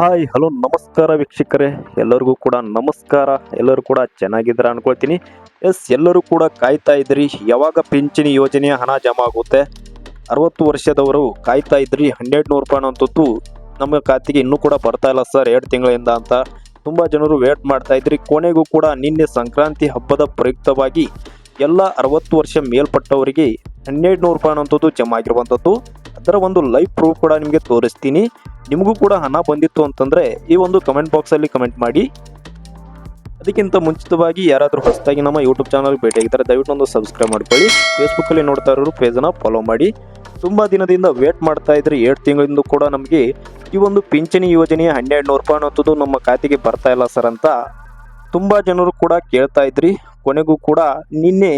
Hi, hello, ನಮಸ್ಕಾರ ವೀಕ್ಷಕರೇ. ಎಲ್ಲರಿಗೂ ಕೂಡ ನಮಸ್ಕಾರ. ಎಲ್ಲರೂ ಕೂಡ ಚೆನ್ನಾಗಿದ್ದೀರಾ ಅನ್ಕೊಳ್ತೀನಿ. ಎಸ್, ಎಲ್ಲರೂ ಕೂಡ ಕಾಯ್ತಾ ಇದ್ರಿ. ಯಾವಾಗ ಪಿಂಚಣಿ ಯೋಜನೆಯ ಹಣ ಜಮಾ ಆಗುತ್ತೆ ಅರವತ್ತು ವರ್ಷದವರು ಕಾಯ್ತಾ ಇದ್ರಿ. ಹನ್ನೆರಡು ನೂರು ರೂಪಾಯಿ ಅಂತದ್ದು ನಮ್ಮ ಖಾತೆಗೆ ಇನ್ನೂ ಕೂಡ ಬರ್ತಾ ಇಲ್ಲ ಸರ್, ಎರಡು ತಿಂಗಳಿಂದ ಅಂತ. ತುಂಬ ಜನರು ವೇಟ್ ಮಾಡ್ತಾ ಇದ್ರಿ. ಕೊನೆಗೂ ಕೂಡ ನಿನ್ನೆ ಸಂಕ್ರಾಂತಿ ಹಬ್ಬದ ಪ್ರಯುಕ್ತವಾಗಿ ಎಲ್ಲ ಅರವತ್ತು ವರ್ಷ ಮೇಲ್ಪಟ್ಟವರಿಗೆ ಹನ್ನೆರಡು ನೂರು ರೂಪಾಯಿ ಅನ್ನೋಂಥದ್ದು ಜಮಾ ಆಗಿರುವಂಥದ್ದು. ಅದರ ಒಂದು ಲೈವ್ ಪ್ರೂಫ್ ಕೂಡ ನಿಮಗೆ ತೋರಿಸ್ತೀನಿ. ನಿಮಗೂ ಕೂಡ ಹಣ ಬಂದಿತ್ತು ಅಂತಂದರೆ ಈ ಒಂದು ಕಮೆಂಟ್ ಬಾಕ್ಸಲ್ಲಿ ಕಮೆಂಟ್ ಮಾಡಿ. ಅದಕ್ಕಿಂತ ಮುಂಚಿತವಾಗಿ ಯಾರಾದರೂ ಹೊಸದಾಗಿ ನಮ್ಮ ಯೂಟ್ಯೂಬ್ ಚಾನಲ್ ಭೇಟಿಯಾಗಿದ್ದಾರೆ ದಯವಿಟ್ಟು ಒಂದು ಸಬ್ಸ್ಕ್ರೈಬ್ ಮಾಡ್ಕೊಳ್ಳಿ. ಫೇಸ್ಬುಕ್ಕಲ್ಲಿ ನೋಡ್ತಾ ಇರೋರು ಪೇಜನ್ನು ಫಾಲೋ ಮಾಡಿ. ತುಂಬ ದಿನದಿಂದ ವೇಟ್ ಮಾಡ್ತಾ ಇದ್ರೆ ಏಳು ತಿಂಗಳಿಂದ ಕೂಡ ನಮಗೆ ಈ ಒಂದು ಪಿಂಚಣಿ ಯೋಜನೆಯ ಹನ್ನೆರಡು ನೂರು ರೂಪಾಯಿ ಅನ್ನೋದು ನಮ್ಮ ಖಾತೆಗೆ ಬರ್ತಾ ಇಲ್ಲ ಸರ್ ಅಂತ ತುಂಬ ಜನರು ಕೂಡ ಕೇಳ್ತಾ ಇದ್ರಿ. ಕೊನೆಗೂ ಕೂಡ ನಿನ್ನೆ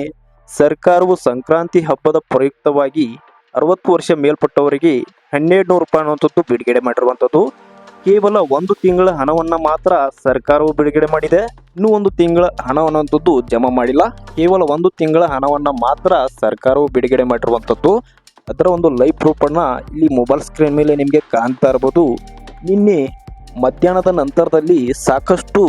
ಸರ್ಕಾರವು ಸಂಕ್ರಾಂತಿ ಹಬ್ಬದ ಪ್ರಯುಕ್ತವಾಗಿ ಅರವತ್ತು ವರ್ಷ ಮೇಲ್ಪಟ್ಟವರಿಗೆ ಹನ್ನೆರಡು ನೂರು ರೂಪಾಯಿ ಅನ್ನುವಂಥದ್ದು ಬಿಡುಗಡೆ ಮಾಡಿರುವಂಥದ್ದು. ಕೇವಲ ಒಂದು ತಿಂಗಳ ಹಣವನ್ನು ಮಾತ್ರ ಸರ್ಕಾರವು ಬಿಡುಗಡೆ ಮಾಡಿದೆ. ಇನ್ನೂ ಒಂದು ತಿಂಗಳ ಹಣ ಅನ್ನುವಂಥದ್ದು ಜಮಾ ಮಾಡಿಲ್ಲ. ಕೇವಲ ಒಂದು ತಿಂಗಳ ಹಣವನ್ನು ಮಾತ್ರ ಸರ್ಕಾರವು ಬಿಡುಗಡೆ ಮಾಡಿರುವಂಥದ್ದು. ಅದರ ಒಂದು ಲೈವ್ ಪ್ರೂಫನ್ನು ಇಲ್ಲಿ ಮೊಬೈಲ್ ಸ್ಕ್ರೀನ್ ಮೇಲೆ ನಿಮಗೆ ಕಾಣ್ತಾ ಇರ್ಬೋದು. ನಿನ್ನೆ ಮಧ್ಯಾಹ್ನದ ನಂತರದಲ್ಲಿ ಸಾಕಷ್ಟು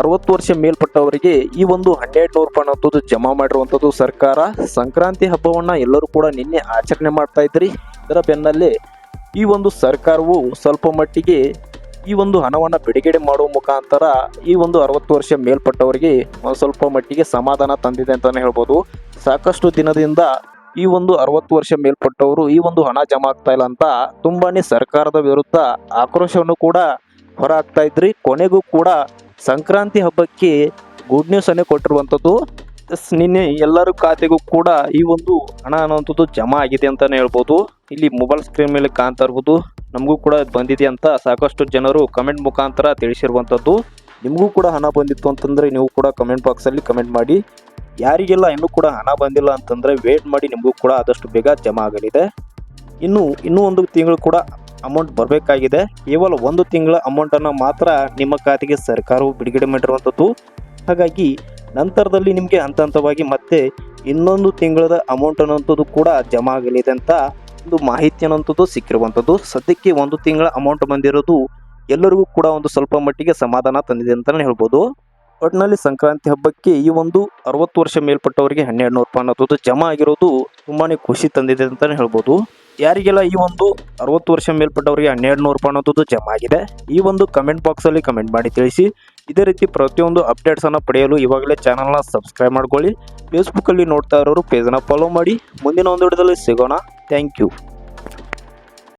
ಅರವತ್ತು ವರ್ಷ ಮೇಲ್ಪಟ್ಟವರಿಗೆ ಈ ಒಂದು ಹನ್ನೆರಡು ನೂರು ರೂಪಾಯಿ ಅನ್ನೋದು ಜಮಾ ಮಾಡಿರುವಂಥದ್ದು ಸರ್ಕಾರ. ಸಂಕ್ರಾಂತಿ ಹಬ್ಬವನ್ನ ಎಲ್ಲರೂ ಕೂಡ ನಿನ್ನೆ ಆಚರಣೆ ಮಾಡ್ತಾ ಇದ್ರಿ. ಇದರ ಬೆನ್ನಲ್ಲೇ ಈ ಒಂದು ಸರ್ಕಾರವು ಸ್ವಲ್ಪ ಮಟ್ಟಿಗೆ ಈ ಒಂದು ಹಣವನ್ನು ಬಿಡುಗಡೆ ಮಾಡುವ ಮುಖಾಂತರ ಈ ಒಂದು ಅರವತ್ತು ವರ್ಷ ಮೇಲ್ಪಟ್ಟವರಿಗೆ ಸ್ವಲ್ಪ ಮಟ್ಟಿಗೆ ಸಮಾಧಾನ ತಂದಿದೆ ಅಂತಾನೆ ಹೇಳ್ಬೋದು. ಸಾಕಷ್ಟು ದಿನದಿಂದ ಈ ಒಂದು ಅರವತ್ತು ವರ್ಷ ಮೇಲ್ಪಟ್ಟವರು ಈ ಒಂದು ಹಣ ಜಮಾ ಆಗ್ತಾ ಇಲ್ಲ ಅಂತ ತುಂಬಾನೇ ಸರ್ಕಾರದ ವಿರುದ್ಧ ಆಕ್ರೋಶವನ್ನು ಕೂಡ ಹೊರ ಹಾಕ್ತಾ ಇದ್ರಿ. ಕೊನೆಗೂ ಕೂಡ ಸಂಕ್ರಾಂತಿ ಹಬ್ಬಕ್ಕೆ ಗುಡ್ ನ್ಯೂಸ್ ಅನ್ನೇ ಕೊಟ್ಟಿರುವಂಥದ್ದು. ನಿನ್ನೆ ಎಲ್ಲರ ಖಾತೆಗೂ ಕೂಡ ಈ ಒಂದು ಹಣ ಅನ್ನುವಂಥದ್ದು ಜಮಾ ಆಗಿದೆ ಅಂತಲೇ ಹೇಳ್ಬೋದು. ಇಲ್ಲಿ ಮೊಬೈಲ್ ಸ್ಕ್ರೀನ್ ಮೇಲೆ ಕಾಣ್ತಾ ಇರ್ಬೋದು ನಮಗೂ ಕೂಡ ಬಂದಿದೆ ಅಂತ ಸಾಕಷ್ಟು ಜನರು ಕಮೆಂಟ್ ಮುಖಾಂತರ ತಿಳಿಸಿರುವಂಥದ್ದು. ನಿಮಗೂ ಕೂಡ ಹಣ ಬಂದಿತ್ತು ಅಂತಂದರೆ ನೀವು ಕೂಡ ಕಮೆಂಟ್ ಬಾಕ್ಸಲ್ಲಿ ಕಮೆಂಟ್ ಮಾಡಿ. ಯಾರಿಗೆಲ್ಲ ಇನ್ನೂ ಕೂಡ ಹಣ ಬಂದಿಲ್ಲ ಅಂತಂದರೆ ವೇಟ್ ಮಾಡಿ ನಿಮಗೂ ಕೂಡ ಆದಷ್ಟು ಬೇಗ ಜಮಾ ಆಗಲಿದೆ. ಇನ್ನು, ಇನ್ನೂ ಒಂದು ತಿಂಗಳು ಕೂಡ ಅಮೌಂಟ್ ಬರಬೇಕಾಗಿದೆ. ಕೇವಲ ಒಂದು ತಿಂಗಳ ಅಮೌಂಟನ್ನು ಮಾತ್ರ ನಿಮ್ಮ ಖಾತೆಗೆ ಸರ್ಕಾರವು ಬಿಡುಗಡೆ ಮಾಡಿರುವಂಥದ್ದು. ಹಾಗಾಗಿ ನಂತರದಲ್ಲಿ ನಿಮಗೆ ಹಂತ ಹಂತವಾಗಿ ಮತ್ತೆ ಇನ್ನೊಂದು ತಿಂಗಳದ ಅಮೌಂಟ್ ಅನ್ನುವಂಥದ್ದು ಕೂಡ ಜಮಾ ಆಗಲಿದೆ ಅಂತ ಒಂದು ಮಾಹಿತಿ ಅನ್ನೋಂಥದ್ದು ಸಿಕ್ಕಿರುವಂಥದ್ದು. ಸದ್ಯಕ್ಕೆ ಒಂದು ತಿಂಗಳ ಅಮೌಂಟ್ ಬಂದಿರೋದು ಎಲ್ಲರಿಗೂ ಕೂಡ ಒಂದು ಸ್ವಲ್ಪ ಮಟ್ಟಿಗೆ ಸಮಾಧಾನ ತಂದಿದೆ ಅಂತಲೇ ಹೇಳ್ಬೋದು. ಒಟ್ಟಿನಲ್ಲಿ ಸಂಕ್ರಾಂತಿ ಹಬ್ಬಕ್ಕೆ ಈ ಒಂದು ಅರವತ್ತು ವರ್ಷ ಮೇಲ್ಪಟ್ಟವರಿಗೆ ಹನ್ನೆರಡು ನೂರು ರೂಪಾಯಿ ಅನ್ನೋದು ಜಮಾ ಆಗಿರೋದು ತುಂಬಾ ಖುಷಿ ತಂದಿದೆ ಅಂತಲೇ ಹೇಳ್ಬೋದು. ಯಾರಿಗೆಲ್ಲ ಈ ಒಂದು ಅರವತ್ತು ವರ್ಷ ಮೇಲ್ಪಟ್ಟವರಿಗೆ ಹನ್ನೆರಡು ನೂರು ರೂಪಾಯಿ ಅನ್ನೋದು ಜಮಾ ಆಗಿದೆ, ಈ ಒಂದು ಕಮೆಂಟ್ ಬಾಕ್ಸಲ್ಲಿ ಕಮೆಂಟ್ ಮಾಡಿ ತಿಳಿಸಿ. ಇದೇ ರೀತಿ ಪ್ರತಿಯೊಂದು ಅಪ್ಡೇಟ್ಸನ್ನು ಪಡೆಯಲು ಇವಾಗಲೇ ಚಾನಲ್ನ ಸಬ್ಸ್ಕ್ರೈಬ್ ಮಾಡ್ಕೊಳ್ಳಿ. ಫೇಸ್ಬುಕ್ಕಲ್ಲಿ ನೋಡ್ತಾ ಇರೋರು ಪೇಜನ್ನ ಫಾಲೋ ಮಾಡಿ. ಮುಂದಿನ ಒಂದು ವಿಡಿಯೋದಲ್ಲಿ ಸಿಗೋಣ. Thank you